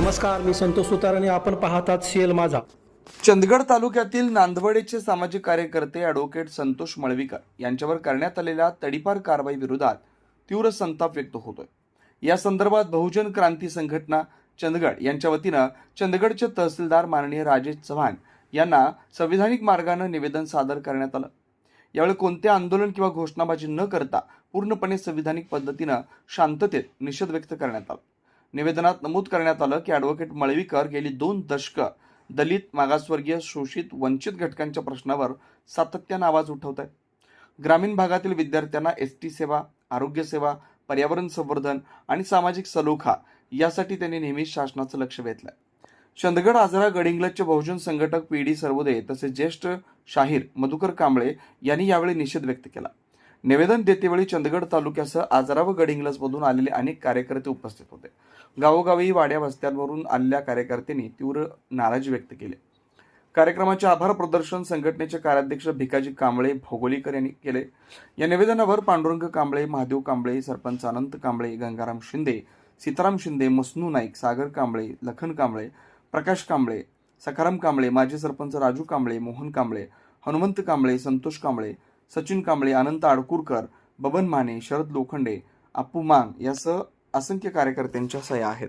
नमस्कार मी संतोष सुतार आणि आपण पाहतात सीएल माझा. चंदगड तालुक्यातील नांदवडेचे सामाजिक कार्यकर्ते ॲडव्होकेट संतोष मळवीकर यांच्यावर करण्यात आलेल्या तडीपार कारवाई विरोधात तीव्र संताप व्यक्त होतोय. या संदर्भात बहुजन क्रांती संघटना चंदगड यांच्या वतीनं चंदगडचे तहसीलदार माननीय राजेश चव्हाण यांना संविधानिक मार्गानं निवेदन सादर करण्यात आलं. यावेळी कोणते आंदोलन किंवा घोषणाबाजी न करता पूर्णपणे संविधानिक पद्धतीनं शांततेत निषेध व्यक्त करण्यात आला. निवेदनात नमूद करण्यात आलं की ॲडव्होकेट मळवीकर गेली दोन दशकं दलित मागासवर्गीय शोषित वंचित घटकांच्या प्रश्नावर सातत्यानं आवाज उठवत आहेत ग्रामीण भागातील विद्यार्थ्यांना एस टी सेवा आरोग्यसेवा पर्यावरण संवर्धन आणि सामाजिक सलोखा यासाठी त्यांनी नेहमीच शासनाचं लक्ष वेधलं चंदगड आजरा गडिंग्लजचे बहुजन संघटक पी डी सर्वोदय तसेच ज्येष्ठ शाहीर मधुकर कांबळे यांनी यावेळी निषेध व्यक्त केला. निवेदन देतेवेळी चंदगड तालुक्यासह आजरा व गडिंग्लजमधून आलेले अनेक कार्यकर्ते उपस्थित होते. गावोगावी वाड्या वस्त्यांवरून आलेल्या कार्यकर्त्यांनी तीव्र नाराजी व्यक्त केली. कार्यक्रमाचे आभार प्रदर्शन संघटनेचे कार्याध्यक्ष भिकाजी कांबळे भोगोलीकर यांनी केले. या निवेदनावर पांडुरंग कांबळे महादेव कांबळे सरपंच अनंत कांबळे गंगाराम शिंदे सीताराम शिंदे मसनू नाईक सागर कांबळे लखन कांबळे प्रकाश कांबळे सखाराम कांबळे माजी सरपंच राजू कांबळे मोहन कांबळे हनुमंत कांबळे संतोष कांबळे सचिन कांबळे अनंत आडकुरकर बबन माने शरद लोखंडे अप्पू मांग यासह असंख्य कार्यकर्त्यांच्या सह्या आहेत.